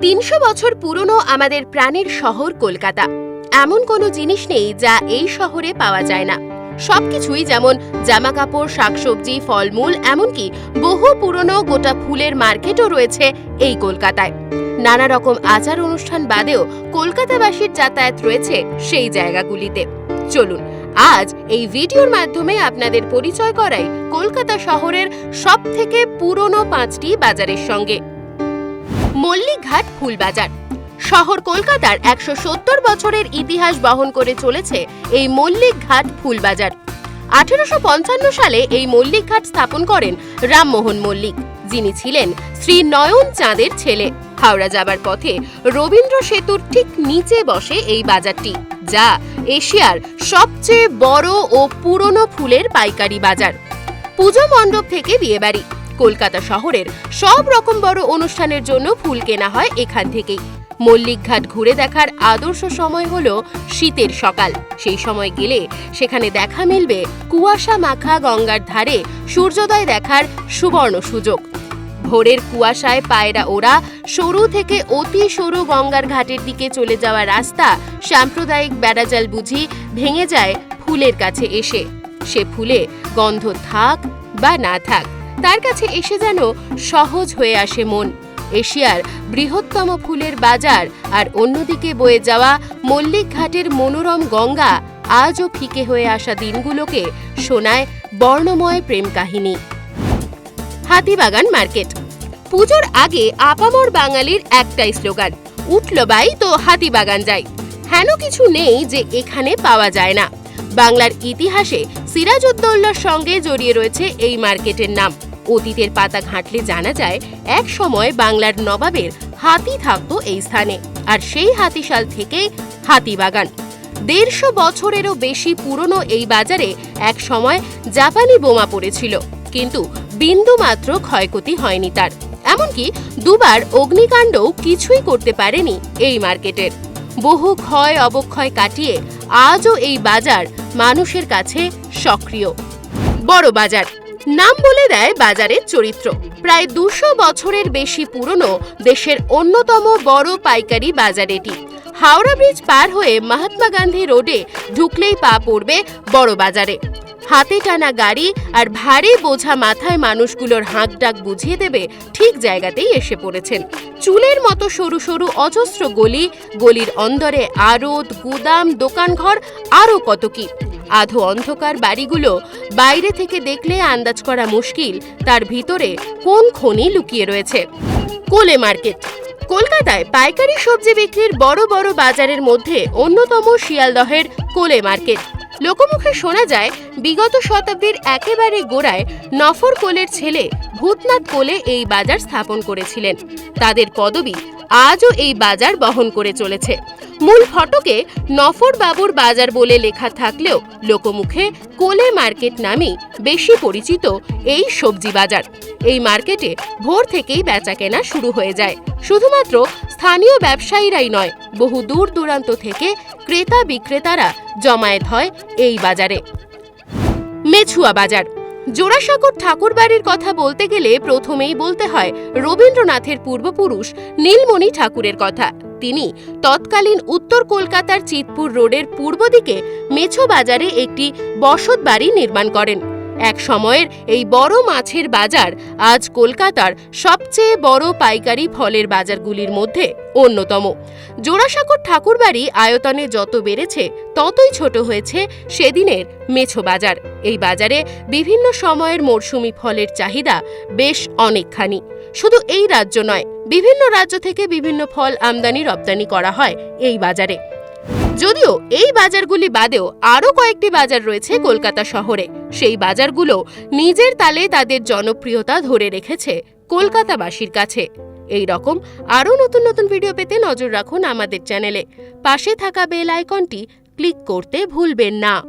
তিনশো বছর পুরনো আমাদের প্রাণের শহর কলকাতা। এমন কোনো জিনিস নেই যা এই শহরে পাওয়া যায় না। সবকিছুই যেমন জামা কাপড় শাকসবজি, ফলমূল, এমনকি বহু পুরনো গোটা ফুলের মার্কেটও রয়েছে এই কলকাতায়। নানা রকম আচার অনুষ্ঠান বাদেও কলকাতাবাসীর যাতায়াত রয়েছে সেই জায়গাগুলিতে। চলুন, আজ এই ভিডিওর মাধ্যমে আপনাদের পরিচয় করাই কলকাতা শহরের সব থেকে পুরনো পাঁচটি বাজারের সঙ্গে। মল্লিকঘাট ফুলবাজার। শহর কলকাতার একশো সত্তর বছরের ইতিহাস বহন করে চলেছে এই মল্লিকঘাট ফুলবাজার। আঠেরোশো পঞ্চান্ন সালে এই মল্লিকঘাট স্থাপন করেন রামমোহন মল্লিক, যিনি ছিলেন শ্রী নয়ন চাঁদের ছেলে। হাওড়া যাবার পথে রবীন্দ্র সেতুর ঠিক নিচে বসে এই বাজারটি, যা এশিয়ার সবচেয়ে বড় ও পুরনো ফুলের পাইকারি বাজার। পুজো মণ্ডপ থেকে বিয়েবাড়ি। কলকাতা শহরের সব রকম বড় অনুষ্ঠানের জন্য ফুল কেনা হয় এখান থেকেই। মল্লিকঘাট ঘুরে দেখার আদর্শ সময় হল শীতের সকাল। সেই সময় গেলে সেখানে দেখা মিলবে কুয়াশা মাখা গঙ্গার ধারে সূর্যোদয় দেখার সুবর্ণ সুযোগ। ভোরের কুয়াশায় পায়রা ওরা সরু থেকে অতি সরু গঙ্গার ঘাটের দিকে চলে যাওয়া রাস্তা সাম্প্রদায়িক বেড়াজাল বুঝি ভেঙে যায় ফুলের কাছে এসে। সে ফুলে গন্ধ থাক বা না থাক তার কাছে এসে যেন সহজ হয়ে আসে মন। এশিয়ার বৃহত্তম ফুলের বাজার আর অন্যদিকে বয়ে যাওয়া মল্লিক ঘাটের মনোরম গঙ্গা আজও ফিকে হয়ে আসা দিনগুলোকে শোনায় বর্ণময় প্রেম কাহিনী। হাতিবাগান মার্কেট। পুজোর আগে আপামর বাঙালির একটাই স্লোগান, উঠল বাই তো হাতিবাগান যাই। হেন কিছু নেই যে এখানে পাওয়া যায় না। বাংলার ইতিহাসে সিরাজউদ্দৌলার সঙ্গে জড়িয়ে রয়েছে এই মার্কেটের নাম। অতীতের পাতা ঘাঁটলে জানা যায়, এক সময় বাংলার নবাবের হাতি থাকতো এই স্থানে, আর সেই হাতিশাল থেকেই হাতিবাগান দেড়শো বছরেরও বেশি পুরনো এই বাজারে এক সময় জাপানি বোমা পড়েছিল, কিন্তু বিন্দু মাত্র ক্ষয়ক্ষতি হয়নি তার। এমনকি দুবার অগ্নিকাণ্ডও কিছুই করতে পারেনি এই মার্কেটের। বহু ক্ষয় অবক্ষয় কাটিয়ে আজও এই বাজার মানুষের কাছে সক্রিয়। বড় বাজার। নাম বলে দেয় বাজারের চরিত্র। প্রায় দুশো বছরের বেশি পুরনো দেশের অন্যতম বড় পাইকারি বাজার এটি। হাওড়া ব্রিজ পার হয়ে মহাত্মা গান্ধী রোডে ঢুকলেই পা পড়বে বড় বাজারে। হাতে টানা গাড়ি আর ভারী বোঝা মাথায় মানুষগুলোর হাঁক ডাক বুঝিয়ে দেবে ঠিক জায়গাতেই এসে পড়েছেন। চুলের মতো সরু সরু অজস্র গলি, গলির অন্দরে আড়ত, গুদাম, দোকানঘর, আরও কত কি। আধো অন্ধকার বাড়িগুলো বাইরে থেকে দেখলে আন্দাজ করা মুশকিল, তার ভিতরে কোন খনি লুকিয়ে রয়েছে? কোলে মার্কেট। কলকাতায় পাইকারি সবজি বিক্রির বড় বড় বাজারের মধ্যে অন্যতম শিয়ালদহের কোলে মার্কেট। লোকমুখে শোনা যায়, বিগত শতাব্দীর একেবারে গোড়ায় নফর কোলের ছেলে ভূতনাথ কোলে এই বাজার স্থাপন করেছিলেন। তাদের পদবি আজও এই বাজার বহন করে চলেছে। মূল ফটকে নফর বাবুর বাজার বলে লেখা থাকলেও লোকমুখে কোলে মার্কেট নামেই বেশি পরিচিত এই সবজি বাজার। এই মার্কেটে ভোর থেকেই বেচাকেনা শুরু হয়ে যায়। শুধুমাত্র স্থানীয় ব্যবসায়ীরাই নয় বহু দূর দূরান্ত থেকে ক্রেতা বিক্রেতারা জমায়েত হয় এই বাজারে। মেছুয়া বাজার। জোড়াসাঁকোর ঠাকুরবাড়ির কথা বলতে গেলে প্রথমেই বলতে হয় রবীন্দ্রনাথের পূর্বপুরুষ নীলমণি ঠাকুরের কথা। তিনি তৎকালীন উত্তর কলকাতার চিতপুর রোডের পূর্ব দিকে মেছো বাজারে একটি বসত বাড়ি নির্মাণ করেন। এক সময়ের এই বড় মাছের বাজার আজ কলকাতার সবচেয়ে বড় পাইকারি ফলের বাজারগুলির মধ্যে অন্যতম। জোড়াসাঁকোর ঠাকুরবাড়ি আয়তনে যত বেড়েছে, ততই ছোট হয়েছে সেদিনের মেছো বাজার। এই বাজারে বিভিন্ন সময়ের মরশুমি ফলের চাহিদা বেশ অনেকখানি। শুধু এই রাজ্য নয়, বিভিন্ন রাজ্য থেকে বিভিন্ন ফল আমদানি রপ্তানি করা হয় এই বাজারে। যদিও এই বাজারগুলি বাদেও আরও কয়েকটি বাজার রয়েছে কলকাতা শহরে। সেই বাজারগুলো নিজের তালে তাদের জনপ্রিয়তা ধরে রেখেছে কলকাতাবাসীর কাছে। এই রকম আরও নতুন নতুন ভিডিও পেতে নজর রাখুন আমাদের চ্যানেলে। পাশে থাকা বেল আইকনটি ক্লিক করতে ভুলবেন না।